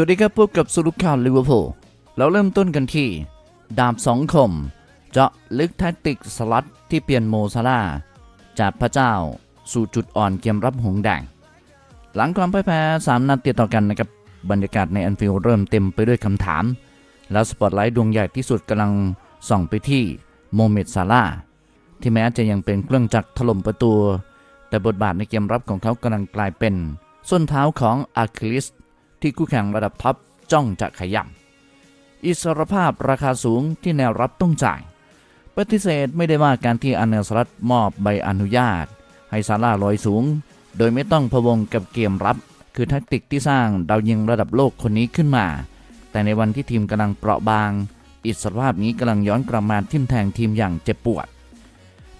วัสดีครับพบกับสรุปข่าวลิเวอร์พูลเราเริ่มต้นกันที่ ดาบสองคม เจาะลึกแท็กติกสลัดที่เปลี่ยนโมซาลาจากพระเจ้าสู่จุดอ่อนเกมรับหงแดงหลังความพ่ายแพ้ 3 นัดติดต่อกันนะครับบรรยากาศในแอนฟิลด์เริ่มเต็มไปด้วยคำถาม แล้วสปอตไลท์ดวงใหญ่ที่สุดกำลังส่องไปที่โมเมดซาลาที่แม้จะยังเป็นเครื่องจักรถล่มประตู แต่บทบาทในเกมรับของเขากำลังกลายเป็น ส้นเท้าของอาร์คิลิส ที่คู่แข่งระดับท็อปจ้องจะขย่ำอิสรภาพราคาสูงที่แนวรับต้องจ่าย ปฏิเสธไม่ได้ว่าการที่อันเนลสลัดมอบใบอนุญาต ให้ซาร่าลอยสูง โดยไม่ต้องพะวงกับเกมรับ คือแทคติกที่สร้างดาวยิงระดับโลกคนนี้ขึ้นมา แต่ในวันที่ทีมกำลังเปราะบาง อิสรภาพนี้กำลังย้อนกลับมาทิ่มแทงทีมอย่างเจ็บปวด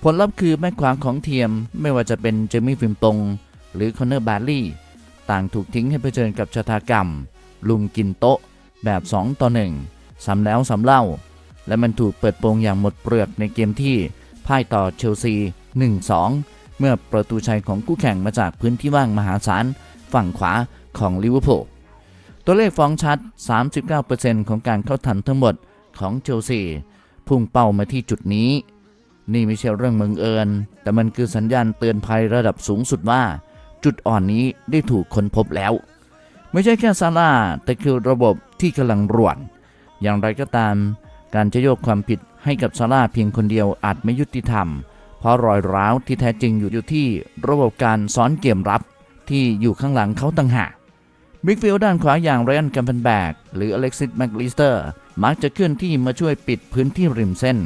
ผลลัพธ์คือแม่ขวางของทีมไม่ว่าจะเป็นเจมี่ฟิมปงหรือคอนเนอร์บาร์ลี่ ต่างถูกทิ้งให้เผชิญกับชะตากรรม ลุมกินโต๊ะ แบบ 2 ต่อ 1 ซ้ำแล้วซ้ำเล่า และมันถูกเปิดโปงอย่างหมดเปลือกในเกมที่พ่ายต่อเชลซี 1-2 เมื่อประตูชัยของคู่แข่งมาจากพื้นที่ว่างมหาศาลฝั่งขวาของลิเวอร์พูลตัวเลขฟ้องชัด 39%ของการเข้าทันทั้งหมดของเชลซีพุ่งเป้ามาที่จุดนี้ นี่ไม่ใช่เรื่องบังเอิญ แต่มันคือสัญญาณเตือนภัยระดับสูงสุดว่า จุดอ่อนนี้ได้ถูกค้นพบแล้ว ไม่ใช่แค่ซาร่าแต่คือระบบที่กำลังร่วน อย่างไรก็ตาม การจะโยกความผิดให้กับซาร่าเพียงคนเดียวอาจไม่ยุติธรรม เพราะรอยร้าวที่แท้จริงอยู่อยู่ที่ระบบการซ้อนเกมรับที่อยู่ข้างหลังเขาต่างหากบิ๊กฟิลด้านขวาอย่างไรอันกัมเปนแบกหรืออเล็กซิสแมกลิสเตอร์มักจะเคลื่อนที่มาช่วยปิดพื้นที่ริมเส้น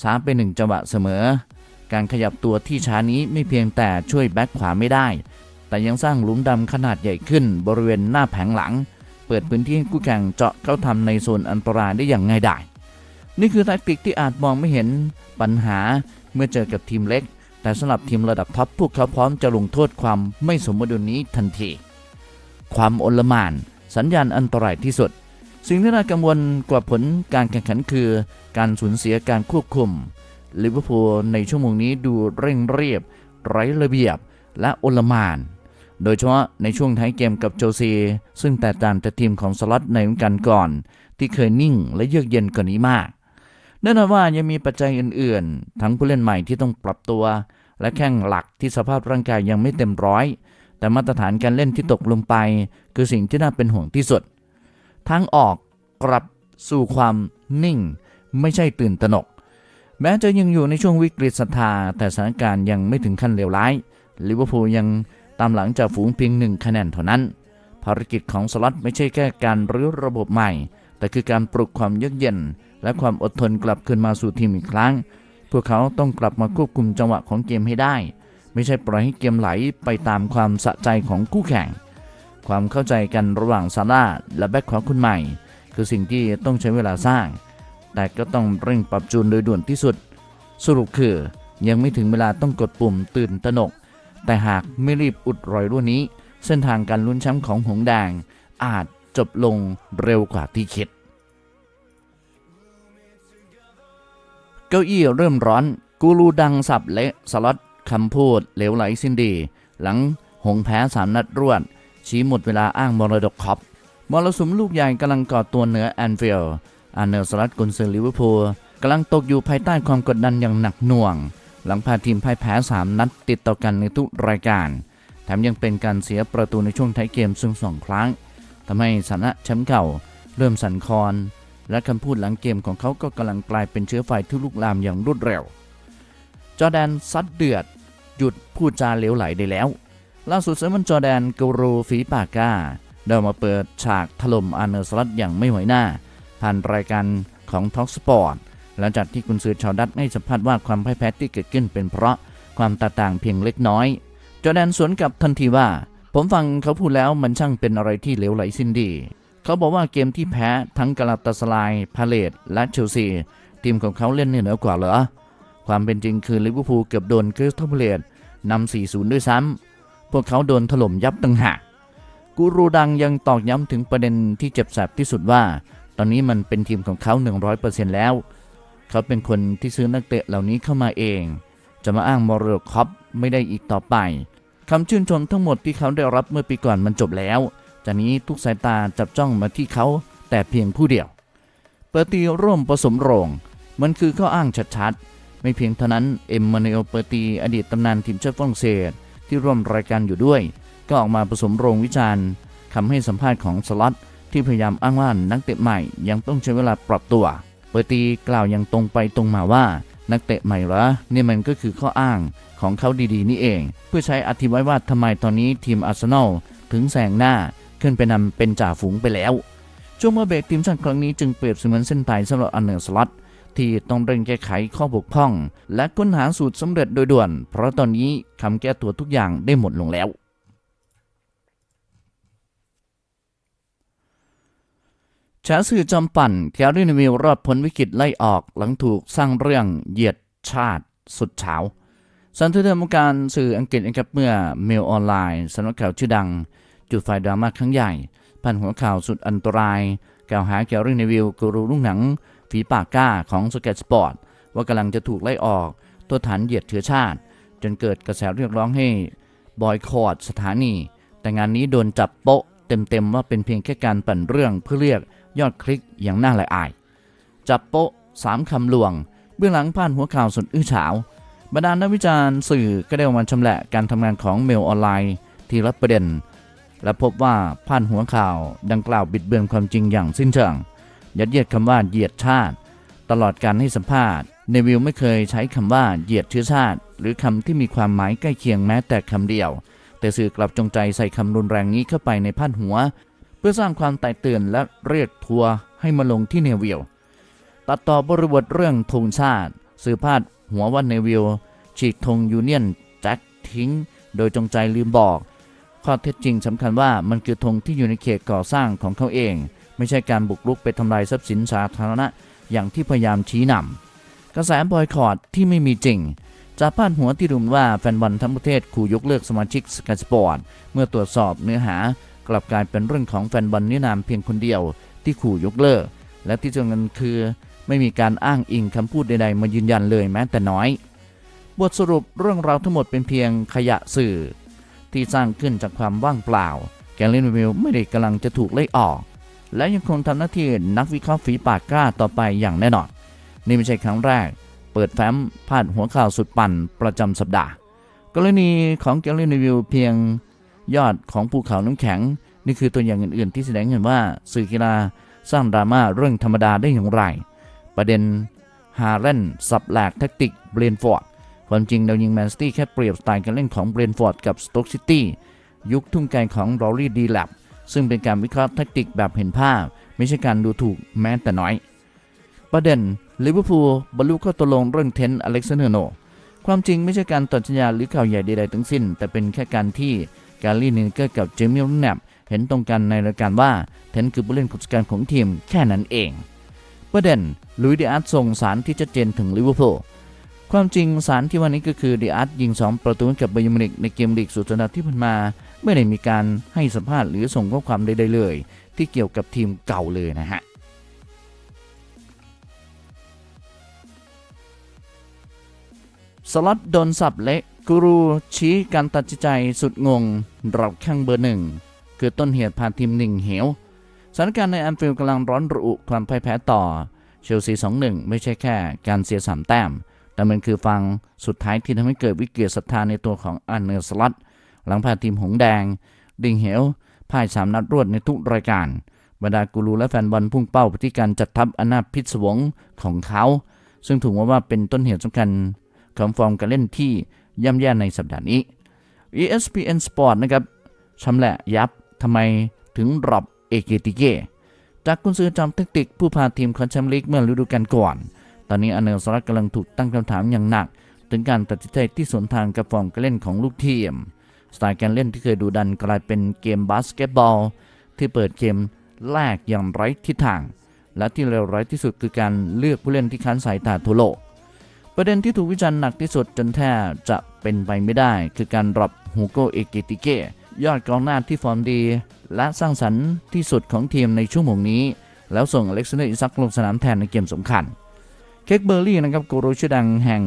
ช้าไปหนึ่งจังหวะเสมอ การขยับตัวที่ช้านี้ไม่เพียงแต่ช่วยแบ็คขวาไม่ได้ แต่ยังสร้างหลุมดำขนาดใหญ่ขึ้นบริเวณหน้าแผงหลัง เปิดพื้นที่ให้คู่แข่งเจาะเข้าทำในโซนอันตรายได้อย่างง่ายดายนี่คือแทคติกที่อาจมองไม่เห็นปัญหาเมื่อเจอกับทีมเล็ก แต่สำหรับทีมระดับท็อปพวกเขาพร้อมจะลงโทษความไม่สมดุลนี้ทันที ความโอลมาน สัญญาณอันตรายที่สุด สิ่งที่น่ากังวลกว่าผลการแข่งขันคือ การสูญเสียการควบคุม ลิเวอร์พูลในชั่วโมงนี้ดูเร่งเรียบ ไร้ระเบียบและโอลหมาน โดยเฉพาะในช่วงท้ายเกมกับโจซี ซึ่งแตกต่างจากทีมของสล็อตในฤดูกาลก่อน ที่เคยนิ่งและเยือกเย็นกว่านี้มากแน่นอนว่ายังมีปัจจัยอื่นๆ ทั้งผู้เล่นใหม่ที่ต้องปรับตัว และแข้งหลักที่สภาพร่างกายยังไม่เต็มร้อย แต่มาตรฐานการเล่นที่ตกลงไป คือสิ่งที่น่าเป็นห่วงที่สุดทางออกกลับสู่ความนิ่ง ไม่ใช่ตื่นตระหนก แม้จะยังอยู่ในช่วงวิกฤตศรัทธา แต่สถานการณ์ยังไม่ถึงขั้นเลวร้ายลิเวอร์พูลยังตามหลังจากฝูงเพียงหนึ่งคะแนนเท่านั้น ภารกิจของสล็อตไม่ใช่แค่การรื้อระบบใหม่ แต่คือการปลุกความเยือกเย็น และความอดทนกลับคืนมาสู่ทีมอีกครั้ง พวกเขาต้องกลับมาควบคุมจังหวะของเกมให้ได้ ไม่ใช่ปล่อยให้เกมไหลไปตามความสะใจของคู่แข่ง ความเข้าใจกันระหว่างซาร่าและแบ็คขวาคนใหม่ คือสิ่งที่ต้องใช้เวลาสร้าง แต่ก็ต้องเร่งปรับจูนโดยด่วนที่สุด สรุปคือยังไม่ถึงเวลาต้องกดปุ่มตื่นตระหนก แต่หากไม่รีบอุดรอยรั่วนี้ เส้นทางการลุ้นแชมป์ของหงแดงอาจจบลงเร็วกว่าที่คิด เก้าอี้เริ่มร้อน กูรูดังสับเละสล็อตคำพูดเหลวไหลสิ้นดี หลังหงแพ้สามนัดรวด ชี้หมดเวลาอ้างมรดกคอปมรสุมลูกใหญ่กำลังก่อตัวเหนือแอนฟิลด์ อาเนลสลัดกุนซือลิเวอร์พูลกำลังตกอยู่ภายใต้ความกดดันอย่างหนักหน่วง หลังพาทีมพ่ายแพ้ 3 นัดติดต่อกันในทุกรายการ แถมยังเป็นการเสียประตูในช่วงท้ายเกมซึ่งสองครั้งทำให้สนะแชมป์เก่า เริ่มสั่นคลอน และคำพูดหลังเกมของเขาก็กำลังกลายเป็นเชื้อไฟที่ลุกลามอย่างรวดเร็ว จอแดนซัดเดือด หยุดพูดจาเหลวไหลได้แล้ว ล่าสุดเซมันจอแดนกูรูฝีปากกาได้มาเปิดฉากถล่มอาเนอร์สลัดอย่างไม่ไหวหน้า ผ่านรายการของท็อกสปอร์ตหลังจากที่กุนซือชาวดัตให้สัมภาษณ์ว่าความพ่ายแพ้ที่เกิดขึ้นเป็นเพราะความแตกต่างเพียงเล็กน้อย จอแดนสวนกับทันทีว่า ผมฟังเขาพูดแล้วมันช่างเป็นอะไรที่เหลวไหลสิ้นดี เขาบอกว่าเกมที่แพ้ทั้งกาลาตาสลายพาเลตและเชลซีทีมของเขาเล่นเหนือกว่าเหรอ ความเป็นจริงคือลิเวอร์พูลเกือบโดนคริสตัลพาเลตนำ 4-0 ด้วยซ้ำพวกเขาโดนถล่มยับตั้งหากกูรูดังยังตอกย้ำถึงประเด็นที่เจ็บแสบที่สุดว่า ตอนนี้มันเป็นทีมของเขา 100%แล้ว เขาเป็นคนที่ซื้อนักเตะเหล่านี้เข้ามาเอง จะมาอ้างมรดกคอปไม่ได้อีกต่อไปคำชื่นชมทั้งหมดที่เขาได้รับเมื่อปีก่อนมันจบแล้ว จากนี้ทุกสายตาจับจ้องมาที่เขาแต่เพียงผู้เดียว เปอร์ตีร่วมผสมโรง มันคือข้ออ้างชัดๆ ไม่เพียงเท่านั้นเอ็มมานูเอลเปอร์ตีอดีตตำนานทีมชาติฝรั่งเศสที่ร่วมรายการอยู่ด้วย ก็ออกมาผสมโรงวิจารณ์คำให้สัมภาษณ์ของสล็อต ที่พยายามอ้างว่านักเตะใหม่ยังต้องใช้เวลาปรับตัว เปอร์ตีกล่าวอย่างตรงไปตรงมาว่า นักเตะใหม่เหรอนี่มันก็คือข้ออ้างของเขาดีๆ นี่เอง เพื่อใช้อธิบายว่าทำไมตอนนี้ทีมอาร์เซนอลถึงแซงหน้าขึ้นไปนำเป็นจ่าฝูงไปแล้ว ช่วงมาเบรกทีมชาติครั้งนี้จึงเปรียบเสมือนเส้นตายสำหรับอันเนอร์สล็อตที่ต้องเร่งแก้ไขข้อบกพร่อง และค้นหาสูตรสำเร็จโดยด่วน เพราะตอนนี้คำแก้ตัวทุกอย่างได้หมดลงแล้ว ชาสื่อจอมปั่นแคลรินวิลรอดพ้นวิกฤตไล่ออกหลังถูกสร้างเรื่องเหยียดชาติสุดเฉาสันทึกวงการสื่ออังกฤษนะครับเมื่อเมลออนไลน์สำนักข่าวชื่อดัง จุดไฟดราม่าครั้งใหญ่พันหัวข่าวสุดอันตรายกล่าวหาแคลรินวิลกูรูลูกหนัง ฝีปากกล้าของสเก็ตสปอร์ตว่ากำลังจะถูกไล่ออกตัวฐานเหยียดเชื้อชาติ จนเกิดกระแสเรียกร้องให้บอยคอรดสถานี แต่งานนี้โดนจับโปะเต็มๆว่าเป็นเพียงแค่การปั่นเรื่องเพื่อเรียก ยอดคลิกอย่างน่าละอาย จับโป๊ะสามคำลวง เบื้องหลังผ่านหัวข่าวสุดอื้อฉาวบรรดานักวิจารณ์สื่อก็ได้ออกมาชำแหละการทำงานของเมลออนไลน์ที่รับประเด็น และพบว่าผ่านหัวข่าวดังกล่าวบิดเบือนความจริงอย่างสิ้นเชิงยัดเยียดคำว่าเหยียดชาติ ตลอดการให้สัมภาษณ์เนวิลไม่เคยใช้คำว่าเหยียดเชื้อชาติ หรือคำที่มีความหมายใกล้เคียงแม้แต่คำเดียว แต่สื่อกลับจงใจใส่คำรุนแรงนี้เข้าไปในพาดหัว เพื่อสร้างความแตกตื่นและเรียกทัวร์ให้มาลงที่เนวิลตัดต่อบริบทเรื่องธงชาติ สื่อพาดหัวว่าเนวิลฉีกธงยูเนียนแจ็คทิ้ง โดยจงใจลืมบอก ข้อเท็จจริงสำคัญว่ามันคือธงที่อยู่ในเขตก่อสร้างของเขาเอง ไม่ใช่การบุกรุกไปทำลายทรัพย์สินสาธารณะอย่างที่พยายามชี้นำกระแสบอยคอรดที่ไม่มีจริงจากพาดหัวที่รุมว่าแฟนบอลทั้งประเทศขู่ยกเลิกสมาชิกสกายสปอร์ตเมื่อตรวจสอบเนื้อหา กลับกลายเป็นเรื่องของแฟนบอลนินามเพียงคนเดียวที่ขู่ยกเลิก และที่สำคัญคือ ไม่มีการอ้างอิงคำพูดใดๆ มายืนยันเลยแม้แต่น้อย บทสรุปเรื่องราวทั้งหมดเป็นเพียงขยะสื่อ ที่สร้างขึ้นจากความว่างเปล่า แกลเลนวิลไม่ได้กำลังจะถูกไล่ออก และยังคงทำหน้าที่นักวิเคราะห์ฝีปากกล้าต่อไปอย่างแน่นอน นี่ไม่ใช่ครั้งแรก เปิดแฟ้มพาดหัวข่าวสุดปั่นประจำสัปดาห์ กรณีของแกลเลนวิลเพียง ยอดของภูเขาน้ำแข็ง นี่คือตัวอย่างอื่น ๆ ที่แสดงเห็นว่าสื่อกีฬาสร้างดราม่าเรื่องธรรมดาได้อย่างไร ประเด็นฮาร์เรนสับแหลกแท็กติกเบรนฟอร์ดความจริงดาวยิงแมนซิตี้แค่เปรียบสไตล์การเล่นของเบรนฟอร์ดกับสโต๊กซิตี้ยุคทุ่งไกลของรอรี่ดีแลบซึ่งเป็นการวิเคราะห์แท็กติกแบบเห็นภาพ ไม่ใช่การดูถูกแม้แต่น้อย ประเด็นลิเวอร์พูลบรรลุข้อตกลงเรื่องเทนอเล็กซานเดอร์โน ความจริงไม่ใช่การตัดสัญญาหรือข่าวใหญ่ใดๆทั้งสิ้น แต่เป็นแค่การที่ การลีนินเกอร์กับเจมี่ลแนบเห็นตรงกันในรายการว่าเทนคือผู้เล่นคนสำคัญของทีมแค่นั้นเอง ประเด็นลุยเดีอาร์ตส่งสารที่ชัดเจนถึงลิเวอร์พูลความจริงสารที่วันนี้ก็คือเดีอาร์ตยิง 2 ประตูกับไบย์มินิกในเกมลีกสุดสัปดาห์ที่ผ่านมา ไม่ได้มีการให้สัมภาษณ์หรือส่งข้อความใดๆเลย ที่เกี่ยวกับทีมเก่าเลยนะฮะสล็อตโดนสับเละ กูรูชี้การตัดสินใจสุดงงเราแข้งเบอร์หนึ่งคือต้นเหตุพาทีมหนึ่งเหวสถานการณ์ในแอนฟิลด์กำลังร้อนระอุความพ่ายแพ้ต่อ เชลซี2-1 ไม่ใช่แค่การเสียสามแต้ม แต่มันคือฟังสุดท้ายที่ทำให้เกิดวิกฤตศรัทธาในตัวของอันเนอร์สล็อตหลังพาทีมหงแดง ดิ่งเหวพ่ายสามนัดรวดในทุกรายการ บรรดากูรูและแฟนบอลพุ่งเป้าไปที่การจัดทัพอนาพิศวงของเขา ซึ่งถูกว่าว่าเป็นต้นเหตุสำคัญของฟอร์มการเล่นที่ ย่ำแย่ในสัปดาห์นี้ ESPN Sport นะครับชำแหละยับทำไมถึงดรอปเอเกติเกจากกุนซือจอมเทคนิคผู้พาทีมคอนแชมป์ลีกเมื่อฤดูกาลก่อน ตอนนี้อเนลสรัตกำลังถูกตั้งคำถามอย่างหนัก ถึงการตัดสินใจที่สวนทางกับฟอร์มการเล่นของลูกทีม สไตล์การเล่นที่เคยดูดันกลายเป็นเกมบาสเกตบอล ที่เปิดเกมแรกอย่างไร้ทิศทาง และที่เลวร้ายที่สุดคือการเลือกผู้เล่นที่ค้านสายตาทั่วโลกประเด็นที่ถูกวิจารณ์หนักที่สุดจนแทบจะ เป็นไปไม่ได้ คือการดรอปฮูโกเอเกติเกยอดกองหน้าที่ฟอร์มดี และสร้างสรรค์ที่สุดของทีมในชั่วโมงนี้ แล้วส่งอเล็กซานเดอร์อิซักลงสนามแทนในเกมสำคัญ เค้กเบอร์รี่นะครับกูรูชื่อดังแห่ง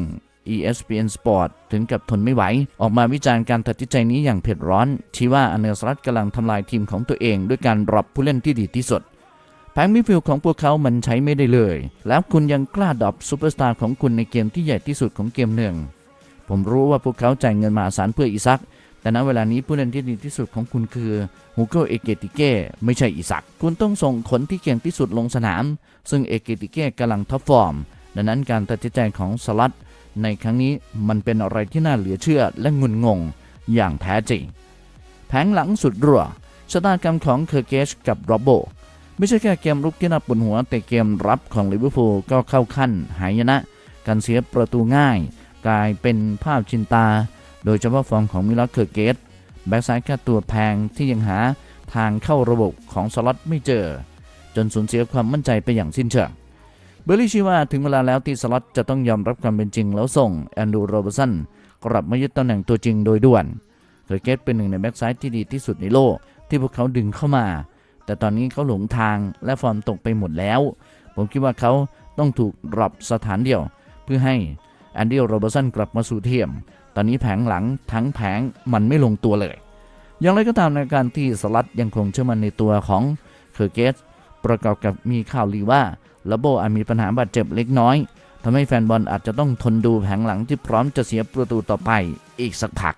ESPN Sport ถึงกับทนไม่ไหว ออกมาวิจารณ์การตัดสินใจนี้อย่างเผ็ดร้อน ชี้ว่าอเนลสรัตกำลังทำลายทีมของตัวเองด้วยการดรอปผู้เล่นที่ดีที่สุดแผงมิฟิลของพวกเขามันใช้ไม่ได้เลย แล้วคุณยังกล้าดรอปซูเปอร์สตาร์ของคุณในเกมที่ใหญ่ที่สุดของเกมหนึ่ง ผมรู้ว่าพวกเขาจ่ายเงินมหาศาลเพื่ออิซัก แต่ณเวลานี้ผู้เล่นที่ดีที่สุดของคุณคือฮูโกเอเกติเก้ไม่ใช่อิซัก คุณต้องส่งคนที่เก่งที่สุดลงสนาม ซึ่งเอเกติเก้กำลังท็อปฟอร์ม ดังนั้นการตัดสินใจของสลัดในครั้งนี้มันเป็นอะไรที่น่าเหลือเชื่อและงุนงงอย่างแท้จริง แผงหลังสุดรัวชะตากรรมของเคอร์เกชกับโรโบไม่ใช่แค่เกมรุกที่น่าปวดหัวแต่เกมรับของลิเวอร์พูลก็เข้าขั้นหายนะ การเสียประตูง่าย กลายเป็นภาพชินตา โดยเฉพาะฟอร์มของมิลลอร์เคอร์เกตแบ็กซ้ายค่าตัวแพงที่ยังหาทางเข้าระบบของสล็อตไม่เจอ จนสูญเสียความมั่นใจไปอย่างสิ้นเชิงเบอร์ลี่ชีว่าถึงเวลาแล้วที่สล็อตจะต้องยอมรับความเป็นจริงแล้วส่งแอนดูโรเบสันกลับมายึดตำแหน่งตัวจริงโดยด่วนเคอร์เกตเป็นหนึ่งในแบ็กซ้ายที่ดีที่สุดในโลก ที่พวกเขาดึงเข้ามา แต่ตอนนี้เขาหลงทางและฟอร์มตกไปหมดแล้ว ผมคิดว่าเขาต้องถูกดรอปสถานเดียว เพื่อให้ แอนดี้โรเบอร์สันกลับมาสู่เทียม ตอนนี้แผงหลังทั้งแผงมันไม่ลงตัวเลย อย่างไรก็ตามในการที่สลัดยังคงเชื่อมั่นในตัวของเคอร์เกสประกอบกับมีข่าวลือว่าระโบอาจมีปัญหาบาดเจ็บเล็กน้อยทำให้แฟนบอลอาจจะต้องทนดูแผงหลังที่พร้อมจะเสียประตูต่อไปอีกสักพัก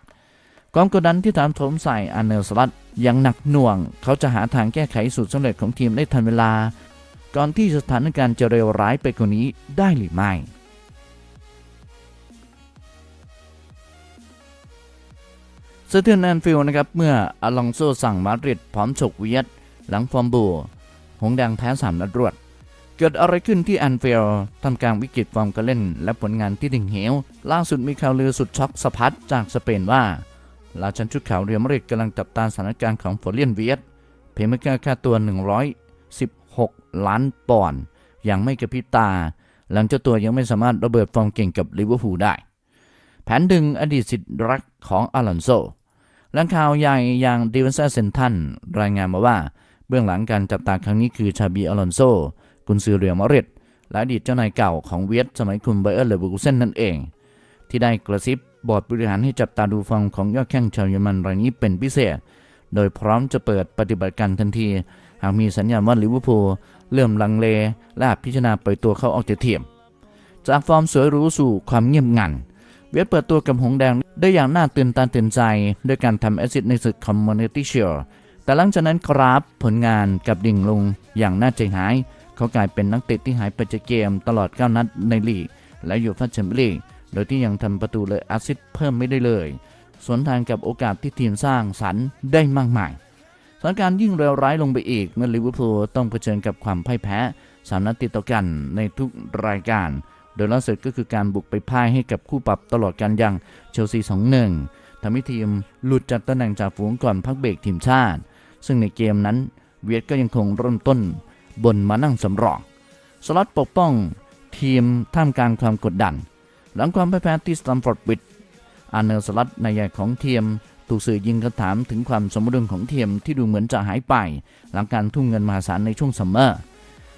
ความกดดันที่ถามโถมใส่อันเนลสลัดยังหนักหน่วง เขาจะหาทางแก้ไขสูตรสำเร็จของทีมได้ทันเวลา ก่อนที่สถานการณ์จะเลวร้ายไปกว่านี้ได้หรือไม่ เซอร์เทนแอนฟิลนะครับ เมื่ออลองโซสั่งมาดริดพร้อมฉกเวียด หลังฟอร์มบูหงแดงแพ้สามนัดรวด เกิดอะไรขึ้นที่แอนฟิลทำกลางวิกฤตฟอร์มการเล่น และผลงานที่ดิ่งเหว ล่าสุดมีข่าวลือสุดช็อกสะพัดจากสเปนว่าราชันชุดขาวเรียมาดริดกำลังจับตาสถานการณ์ของฟอเลียนเวียดเพเมเกอร์ค่าตัว 116 ล้านปอนด์ยังไม่กระพริบตา หลังเจ้าตัวยังไม่สามารถระเบิดฟอร์มเก่งกับลิเวอร์พูลได้ แผนดึงอดีตสิทธิ์รัก ของอลอนโซแหล่งข่าวใหญ่อย่างดิวันเซเซนทันรายงานมาว่า เบื้องหลังการจับตาครั้งนี้คือชาบีอลอนโซกุนซือเรียมาริดและอดีตเจ้านายเก่าของเวียดสมัยคุมไบเออร์เลเวอร์กูเซนนั่นเอง ที่ได้กระซิบบอร์ดบริหารให้จับตาดูฟอร์มของยอดแข้งชาวเยอรมันรายนี้เป็นพิเศษ โดยพร้อมจะเปิดปฏิบัติการทันที หากมีสัญญาณว่าลิเวอร์พูลเริ่มลังเลและอาจพิจารณาปล่อยตัวเขาออกจากทีมจากฟอร์มสวยหรูสู่ความเงียบงัน เวียดเปิดตัวกับหงแดงได้อย่างน่าตื่นตาตื่นใจ ด้วยการทำแอซิสต์ในศึกคอมมูนิตี้เชียร์แต่หลังจากนั้นครับผลงานกับดิ่งลงอย่างน่าใจหาย เขากลายเป็นนักเตะที่หายไปจากเกมตลอด 9 นัดในลีก และยูฟ่าแชมเปี้ยนลีกโดยที่ยังทำประตูเลยแอซิสต์เพิ่มไม่ได้เลยสวนทางกับโอกาสที่ทีมสร้างสรรค์ได้มากมายสถานการณ์ยิ่งเลวร้ายลงไปอีกเมื่อลิเวอร์พูลต้องเผชิญกับความพ่ายแพ้สามนัดติดต่อกันในทุกรายการ โดยล่าสุดก็คือการบุกไปพ่ายให้กับคู่ปรับตลอดการอย่างเชลซี 2-1 ทำให้ทีมหลุดจากตำแหน่งจากฝูงก่อนพักเบรกทีมชาติ ซึ่งในเกมนั้นเวียดก็ยังคงเริ่มต้นบนมานั่งสำรอง สล็อตปกป้องทีมท่ามกลางความกดดัน หลังความแพ้ที่สตัมฟอร์ดบิดอาร์เนลสลัดนายใหญ่ของทีมถูกสื่อยิงคำถามถึงความสมดุลของทีมที่ดูเหมือนจะหายไป หลังการทุ่มเงินมหาศาลในช่วงซัมเมอร์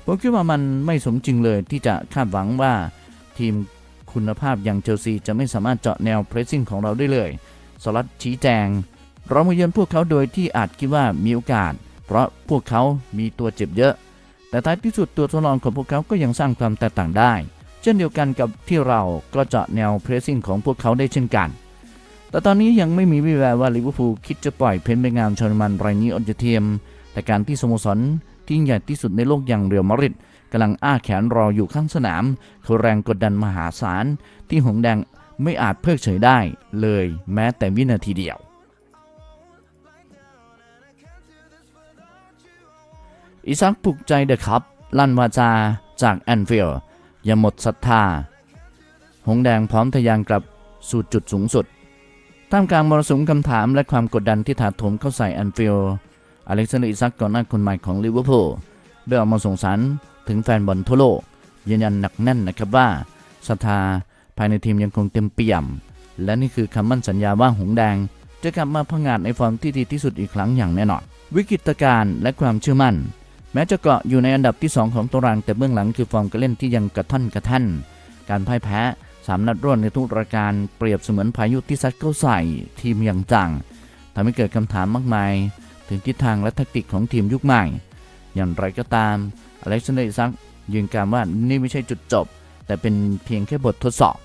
ผมคิดว่ามันไม่สมจริงเลยที่จะคาดหวังว่า ทีมคุณภาพอย่างเชลซีจะไม่สามารถเจาะแนวเพรสซิ่งของเราได้เลยสลัดชี้แจง เรามาเยือนพวกเขาโดยที่อาจคิดว่ามีโอกาส เพราะพวกเขามีตัวเจ็บเยอะ แต่ท้ายที่สุดตัวทดลองของพวกเขาก็ยังสร้างความแตกต่างได้ เช่นเดียวกันกับที่เราก็เจาะแนวเพรสซิ่งของพวกเขาได้เช่นกัน แต่ตอนนี้ยังไม่มีวิแววว่าลิเวอร์พูลคิดจะปล่อยเพนเบงามชนมันรายนี้ออกจากทีมแต่การที่สโมสรที่ใหญ่ที่สุดในโลกอย่างเรียวมาดริด กำลังอ้าแขนรออยู่ข้างสนามคือแรงกดดันมหาศาล ที่หงแดงไม่อาจเพิกเฉยได้เลยแม้แต่วินาทีเดียว อิซักปลุกใจเดอะครับ ลั่นวาจาจากแอนฟิลด์อย่าหมดศรัทธา หงแดงพร้อมทะยานกลับสู่จุดสูงสุด ท่ามกลางมรสุมคำถามและความกดดันที่ถาโถมเข้าใส่แอนฟิลด์อเล็กซานเดอร์อิซักก่อนหน้าคนใหม่ของลิเวอร์พูลได้ออกมาส่งสาร ถึงแฟนบอลทั่วโลก ยืนยันหนักแน่นนะครับว่าศรัทธาภายในทีมยังคงเต็มเปี่ยม และนี่คือคำมั่นสัญญาว่าหงแดง จะกลับมาพังงาดในฟอร์มที่ดีที่สุดอีกครั้งอย่างแน่นอน วิกฤตการณ์และความเชื่อมั่น แม้จะเกาะอยู่ในอันดับที่ 2 ของตารางแต่เบื้องหลังคือฟอร์มการเล่นที่ยังกระท่อนกระท่นการพ่ายแพ้สามนัดรวดในทุกรายการเปรียบเสมือนพายุที่ซัดเข้าใส่ทีมอย่างจังทำให้เกิดคำถามมากมาย ถึงทิศทางและแทคติกของทีมยุคใหม่ อย่างไรก็ตาม อเล็กซานเดอร์อิซักยืนการว่านี่ไม่ใช่จุดจบ แต่เป็นเพียงแค่บททดสอบ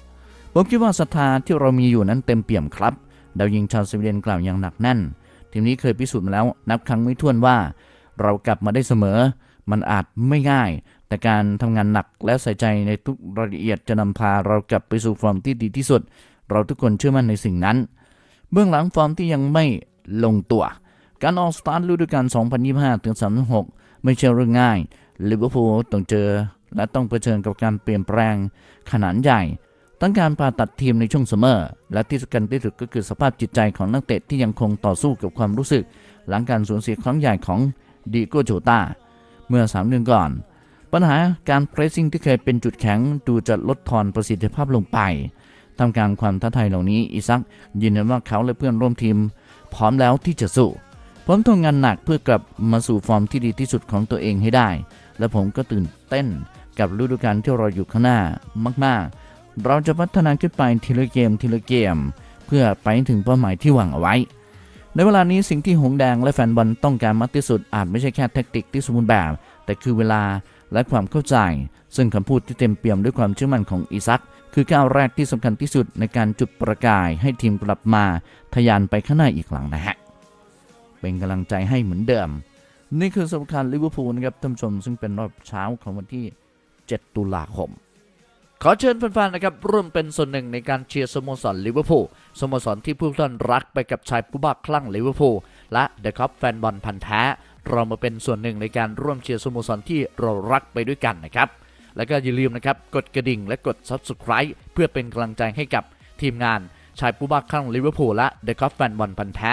ผมคิดว่าศรัทธาที่เรามีอยู่นั้นเต็มเปี่ยมครับ ดาวยิงชาวสวีเดนกล่าวอย่างหนักแน่น ทีมนี้เคยพิสูจน์มาแล้วนับครั้งไม่ถ้วนว่า เรากลับมาได้เสมอ มันอาจไม่ง่าย แต่การทำงานหนักและใส่ใจในทุกรายละเอียดจะนำพาเรากลับไปสู่ฟอร์มที่ดีที่สุด เราทุกคนเชื่อมั่นในสิ่งนั้น เบื้องหลังฟอร์มที่ยังไม่ลงตัว การออกสตาร์ทฤดูกาล2025ถึง36 ไม่ใช่เรื่องง่าย ลิเวอร์พูลต้องเจอ และต้องเผชิญกับการเปลี่ยนแปลงขนาดใหญ่ทั้งการผ่าตัดทีมในช่วงซัมเมอร์ และที่สำคัญที่สุดก็คือสภาพจิตใจของนักเตะที่ยังคงต่อสู้กับความรู้สึก หลังการสูญเสียครั้งใหญ่ของดีโกโจตาเมื่อ 3 เดือนก่อน ปัญหาการเพรสซิ่งที่เคยเป็นจุดแข็งดูจะลดทอนประสิทธิภาพลงไปทำการความท้าทายเหล่านี้อิซักยืนยันว่าเขาและเพื่อนร่วมทีม พร้อมแล้วที่จะสู้ผมทำงานหนักเพื่อกลับมาสู่ฟอร์มที่ดีที่สุดของตัวเองให้ได้ และผมก็ตื่นเต้นกับฤดูกาลที่เรออยู่ข้างหน้ามากๆ เราจะพัฒนาขึ้นไปทีละเกมทีละเกม เพื่อไปถึงเป้าหมายที่หวังเอาไว้ ในเวลานี้สิ่งที่หงแดงและแฟนบอลต้องการมากที่สุดอาจไม่ใช่แค่แทคติกที่สมบูรณ์แบบ แต่คือเวลาและความเข้าใจ ซึ่งคำพูดที่เต็มเปี่ยมด้วยความเชื่อมั่นของอิซัก คือก้าวแรกที่สำคัญที่สุดในการจุดประกายให้ทีมกลับมา ทะยานไปข้างหน้าอีกครั้งนะฮะเป็นกำลังใจให้เหมือนเดิม นี่คือสำคัญลิเวอร์พูลนะครับท่านผู้ชมซึ่งเป็นรอบเช้าของวันที่ 7 ตุลาคม ขอเชิญแฟนๆนะครับร่วมเป็นส่วนหนึ่งในการเชียร์สโมสรลิเวอร์พูลสโมสรที่ผู้ท่านรักไปกับชายผู้บ้าคลั่งลิเวอร์พูลและเดอะคัพแฟนบอลพันธ์แท้ เรามาเป็นส่วนหนึ่งในการร่วมเชียร์สโมสรที่เรารักไปด้วยกันนะครับแล้วก็อย่าลืมนะครับกดกระดิ่งและกด Subscribe เพื่อเป็นกำลังใจให้กับทีมงานชายผู้บ้าคลั่งลิเวอร์พูลและเดอะคัพแฟนบอลพันธ์แท้